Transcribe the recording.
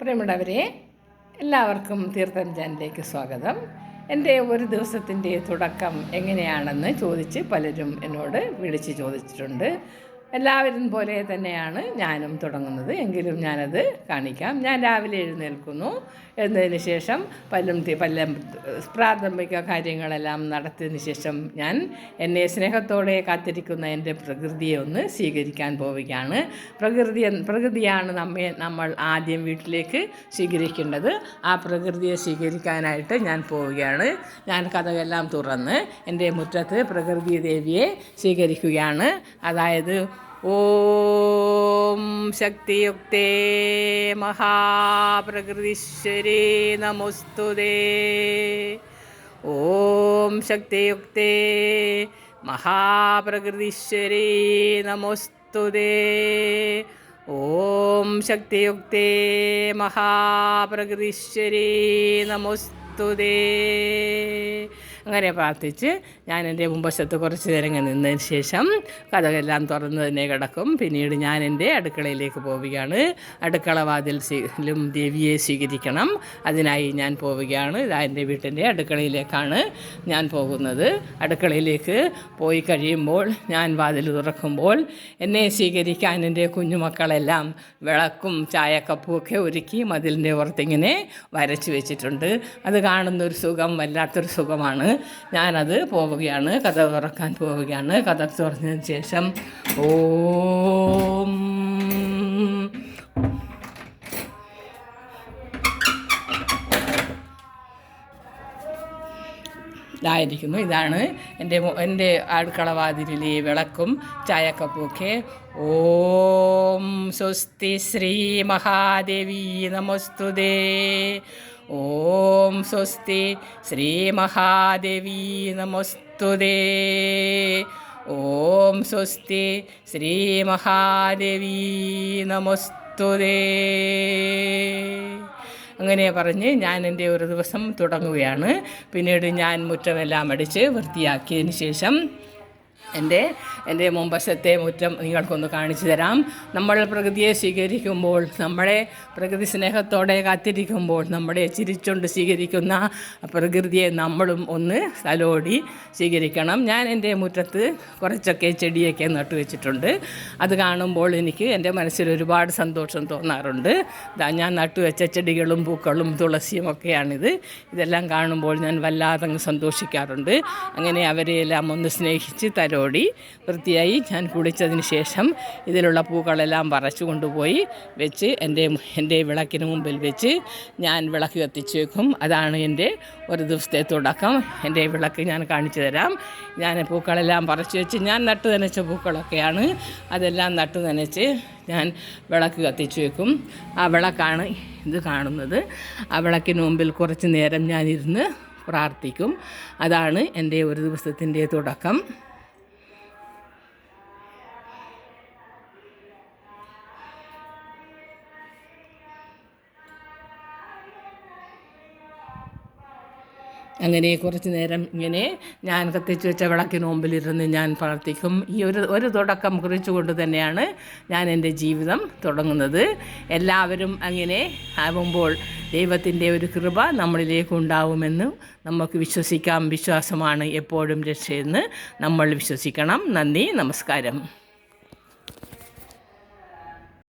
പ്രിയമുള്ളവരെ എല്ലാവർക്കും തീർത്ഥം സ്വാഗതം. എന്റെ ഒരു ദിവസത്തിന്റെ തുടക്കം എങ്ങനെയാണെന്ന് ചോദിച്ച് പലരും എന്നോട് വിളിച്ച് ചോദിച്ചിട്ടുണ്ട്. എല്ലാവരും പോലെ തന്നെയാണ് ഞാനും തുടങ്ങുന്നത്. എങ്കിലും ഞാനത് കാണിക്കാം. ഞാൻ രാവിലെ എഴുന്നേൽക്കുന്നു. എഴുന്നതിന് ശേഷം പല്ലും പല്ലം പ്രാഥമിക കാര്യങ്ങളെല്ലാം നടത്തിയതിന് ശേഷം ഞാൻ എന്നെ സ്നേഹത്തോടെ കാത്തിരിക്കുന്ന എന്റെ പ്രകൃതിയെ ഒന്ന് സ്വീകരിക്കാൻ പോവുകയാണ്. പ്രകൃതി പ്രകൃതിയാണ് നമ്മെ നമ്മൾ ആദ്യം വീട്ടിലേക്ക് സ്വീകരിക്കേണ്ടത്. ആ പ്രകൃതിയെ സ്വീകരിക്കാനായിട്ട് ഞാൻ പോവുകയാണ്. ഞാൻ കഥകളെല്ലാം തുറന്ന് എന്റെ മുറ്റത്ത് പ്രകൃതി ദേവിയെ സ്വീകരിക്കുകയാണ്. അതായത് ഓം ശക്തിയുക്തേ മഹാപ്രകൃതിശ്വരേ നമോസ്തുതേ ഓം ശക്തിയുക്തേ മഹാപ്രകൃതിശ്വരേ നമോസ്തുതേ ഓം ശക്തിയുക്തേ മഹാപ്രകൃതിശ്വരേ നമോസ്തുതേ അങ്ങനെ പ്രാർത്ഥിച്ച് ഞാൻ എന്റെ മുമ്പശത്ത് കുറച്ച് നേരം നിന്നതിന് ശേഷം കഥകളെല്ലാം തുറന്ന് തന്നെ കിടക്കും. പിന്നീട് ഞാൻ എന്റെ അടുക്കളയിലേക്ക് പോവുകയാണ്. അടുക്കള വാതിലും ദേവിയെ സ്വീകരിക്കണം. അതിനായി ഞാൻ പോവുകയാണ്. ഇതാ എന്റെ വീട്ടിന്റെ അടുക്കളയിലേക്കാണ് ഞാൻ പോകുന്നത്. അടുക്കളയിലേക്ക് പോയി കഴിയുമ്പോൾ ഞാൻ വാതിൽ തുറക്കുമ്പോൾ എന്നെ സ്വീകരിക്കാൻ എന്റെ കുഞ്ഞുമക്കളെല്ലാം വിളക്കും ചായക്കപ്പും ഒക്കെ ഒരുക്കി മതിലിന്റെ പുറത്തിങ്ങനെ വരച്ച് വെച്ചിട്ടുണ്ട്. അത് കാണുന്നൊരു സുഖം വല്ലാത്തൊരു സുഖമാണ്. ഞാനത് പോവുകയാണ് കഥ തുറക്കാൻ പോവുകയാണ്. കഥ തുറന്നതിന് ശേഷം ഓം. ഇതായിരിക്കുന്നു. ഇതാണ് എന്റെ എന്റെ അടുക്കളവാതിലിലെ വിളക്കും ചായക്കപ്പുമൊക്കെ. ഓം സ്വസ്തി ശ്രീ മഹാദേവി നമസ്തുതേ. ഓം സ്വസ്തി ശ്രീ മഹാദേവി നമസ്തുതേ ഓം സ്വസ്തി ശ്രീ മഹാദേവി നമസ്തുതേ അങ്ങനെ പറഞ്ഞ് ഞാൻ എന്റെ ഒരു ദിവസം തുടങ്ങുകയാണ്. പിന്നീട് ഞാൻ മുറ്റമെല്ലാം അടിച്ച് വൃത്തിയാക്കിയതിന് ശേഷം എന്റെ എന്റെ മുമ്പശത്തെ മുറ്റം നിങ്ങൾക്കൊന്ന് കാണിച്ചു തരാം. നമ്മൾ പ്രകൃതിയെ സ്വീകരിക്കുമ്പോൾ നമ്മളെ പ്രകൃതി സ്നേഹത്തോടെ കാത്തിരിക്കുമ്പോൾ നമ്മളെ ചിരിച്ചുകൊണ്ട് സ്വീകരിക്കുന്ന പ്രകൃതിയെ നമ്മളും ഒന്ന് തലോടി സ്വീകരിക്കണം. ഞാൻ എന്റെ മുറ്റത്ത് കുറച്ചൊക്കെ ചെടിയൊക്കെ നട്ടു വെച്ചിട്ടുണ്ട്. അത് കാണുമ്പോൾ എനിക്ക് എന്റെ മനസ്സിൽ ഒരുപാട് സന്തോഷം തോന്നാറുണ്ട്. ഞാൻ ഞാൻ നട്ടുവെച്ച ചെടികളും പൂക്കളും തുളസിയും ഒക്കെയാണിത്. ഇതെല്ലാം കാണുമ്പോൾ ഞാൻ വല്ലാതെ സന്തോഷിക്കാറുണ്ട്. അങ്ങനെ അവരെയെല്ലാം ഒന്ന് സ്നേഹിച്ച് തലോടി വൃത്തിയായി ഞാൻ കുളിച്ചതിന് ശേഷം ഇതിലുള്ള പൂക്കളെല്ലാം പറിച്ചു കൊണ്ടുപോയി വെച്ച് എന്റെ എന്റെ വിളക്കിന് മുമ്പിൽ വെച്ച് ഞാൻ വിളക്ക് കത്തിച്ച് വെക്കും അതാണ് എന്റെ ഒരു ദിവസത്തെ തുടക്കം. എന്റെ വിളക്ക് ഞാൻ കാണിച്ചു തരാം. ഞാൻ പൂക്കളെല്ലാം പറിച്ചു വെച്ച് ഞാൻ നട്ടു നനച്ച പൂക്കളൊക്കെയാണ്. അതെല്ലാം നട്ടു നനച്ച് ഞാൻ വിളക്ക് കത്തിച്ചു വെക്കും ആ വിളക്കാണ് ഇത് കാണുന്നത്. ആ വിളക്കിന് മുമ്പിൽ കുറച്ച് നേരം ഞാനിരുന്ന് പ്രാർത്ഥിക്കും. അതാണ് എന്റെ ഒരു ദിവസത്തിന്റെ തുടക്കം. അങ്ങനെ കുറച്ച് നേരം ഇങ്ങനെ ഞാൻ കത്തിച്ച് വെച്ച വിളക്കിന് മുമ്പിലിരുന്ന് ഞാൻ പ്രാർത്ഥിക്കും ഈ ഒരു ഒരു തുടക്കം കുറിച്ചുകൊണ്ട് തന്നെയാണ് ഞാൻ എന്റെ ജീവിതം തുടങ്ങുന്നത്. എല്ലാവരും അങ്ങനെ ആവുമ്പോൾ ദൈവത്തിന്റെ ഒരു കൃപ നമ്മളിലേക്ക് ഉണ്ടാവുമെന്ന് നമുക്ക് വിശ്വസിക്കാം. വിശ്വാസമാണ് എപ്പോഴും രക്ഷയെന്ന് നമ്മൾ വിശ്വസിക്കണം. നന്ദി നമസ്കാരം.